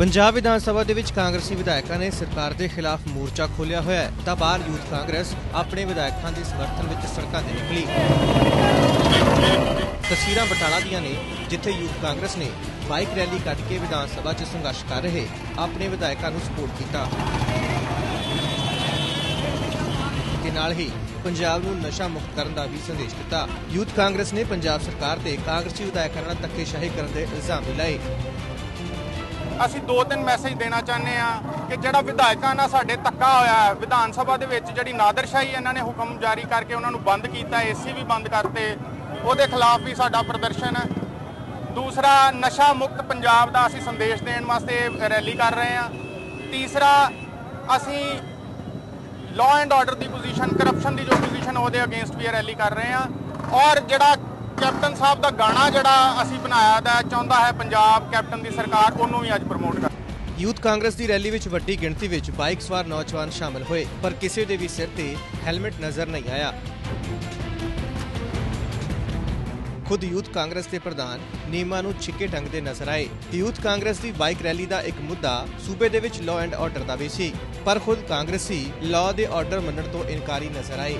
ਪੰਜਾਬ ਵਿਧਾਨ ਸਭਾ ਦੇ ਵਿੱਚ ਕਾਂਗਰਸੀ ਵਿਧਾਇਕਾਂ ਨੇ ਸਰਕਾਰ ਦੇ ਖਿਲਾਫ ਮੋਰਚਾ ਖੋਲ੍ਹਿਆ ਹੋਇਆ ਹੈ। ਤਾਂ ਬਾਹਰ ਯੂਥ ਕਾਂਗਰਸ ਆਪਣੇ ਵਿਧਾਇਕਾਂ ਦੇ ਸਮਰਥਨ ਵਿੱਚ ਸੜਕਾਂ ਤੇ ਨਿਕਲੀ। ਤਸਵੀਰਾਂ ਬਟਾਲਾ ਦੀਆਂ ਨੇ, ਜਿੱਥੇ ਯੂਥ ਕਾਂਗਰਸ ਨੇ ਬਾਈਕ ਰੈਲੀ ਕੱਢ ਕੇ ਵਿਧਾਨ ਸਭਾ 'ਚ ਸੰਘਰਸ਼ ਕਰ ਰਹੇ, ਆਪਣੇ ਵਿਧਾਇਕਾਂ ਨੂੰ ਸਪੋਰਟ ਕੀਤਾ। ਤੇ ਨਾਲ ਹੀ ਪੰਜਾਬ ਨੂੰ ਨਸ਼ਾ ਮੁਕਤ ਕਰਨ ਦਾ ਵੀ ਸੰਦੇਸ਼ ਦਿੱਤਾ। ਯੂਥ ਕਾਂਗਰਸ ਨੇ ਪੰਜਾਬ ਸਰਕਾਰ ਤੇ ਕਾਂਗਰਸੀ ਵਿਧਾਇਕਾਂ ਨਾਲ ਧੱਕੇਸ਼ਾਹੀ ਕਰਨ ਦੇ ਇਲਜ਼ਾਮ ਲਾਏ। ਅਸੀਂ ਦੋ ਤਿੰਨ ਮੈਸੇਜ ਦੇਣਾ ਚਾਹੁੰਦੇ ਆ ਕਿ ਜਿਹੜਾ ਵਿਧਾਇਕਾਂ ਨਾਲ ਸਾਡੇ ਧੱਕਾ ਹੋਇਆ ਵਿਧਾਨ ਸਭਾ ਦੇ ਵਿੱਚ ਜਿਹੜੀ ਨਾਦਰਸ਼ਾਹੀ ਇਹਨਾਂ ਨੇ ਹੁਕਮ ਜਾਰੀ ਕਰਕੇ ਉਹਨਾਂ ਨੂੰ ਬੰਦ ਕੀਤਾ ਏਸੀ ਵੀ ਬੰਦ ਕਰਤੇ, ਉਹਦੇ ਖਿਲਾਫ ਵੀ ਸਾਡਾ ਪ੍ਰਦਰਸ਼ਨ ਹੈ। ਦੂਸਰਾ, ਨਸ਼ਾ ਮੁਕਤ ਪੰਜਾਬ ਦਾ ਅਸੀਂ ਸੰਦੇਸ਼ ਦੇਣ ਵਾਸਤੇ ਰੈਲੀ ਕਰ ਰਹੇ ਆ ਤੀਸਰਾ, ਅਸੀਂ ਲਾਅ ਐਂਡ ਆਰਡਰ ਦੀ ਪੋਜੀਸ਼ਨ ਕਰਪਸ਼ਨ ਦੀ ਜੋ ਪੋਜੀਸ਼ਨ ਉਹਦੇ ਅਗੇਂਸਟ ਵੀ ਰੈਲੀ ਕਰ ਰਹੇ ਆ ਔਰ ਜਿਹੜਾ ਕੈਪਟਨ ਸਾਹਿਬ ਦਾ ਗਾਣਾ ਜਿਹੜਾ ਅਸੀਂ ਬਣਾਇਆ ਦਾ ਚਾਹੁੰਦਾ ਹੈ ਪੰਜਾਬ ਕੈਪਟਨ ਦੀ ਸਰਕਾਰ ਉਹਨੂੰ ਵੀ ਅੱਜ ਪ੍ਰਮੋਟ ਕਰ। ਯੂਥ ਕਾਂਗਰਸ ਦੀ ਰੈਲੀ ਵਿੱਚ ਵੱਡੀ ਗਿਣਤੀ ਵਿੱਚ ਬਾਈਕ ਸਵਾਰ ਨੌਜਵਾਨ ਸ਼ਾਮਲ ਹੋਏ, ਪਰ ਕਿਸੇ ਦੇ ਵੀ ਸਿਰ ਤੇ ਹੈਲਮਟ ਨਜ਼ਰ ਨਹੀਂ ਆਇਆ। ਖੁਦ ਯੂਥ ਕਾਂਗਰਸ ਦੇ ਪ੍ਰਧਾਨ ਨਿਯਮਾਂ ਨੂੰ ਛਿੱਕੇ ਟੰਗਦੇ ਨਜ਼ਰ ਆਏ। ਯੂਥ ਕਾਂਗਰਸ ਦੀ ਬਾਈਕ ਰੈਲੀ ਦਾ ਇੱਕ ਮੁੱਦਾ ਸੂਬੇ ਦੇ ਵਿੱਚ ਲਾਅ ਐਂਡ ਆਰਡਰ ਦਾ ਵੀ ਸੀ, ਪਰ ਖੁਦ ਕਾਂਗਰਸੀ ਲਾਅ ਦੇ ਆਰਡਰ ਮੰਨਣ ਤੋਂ ਇਨਕਾਰੀ ਨਜ਼ਰ ਆਏ।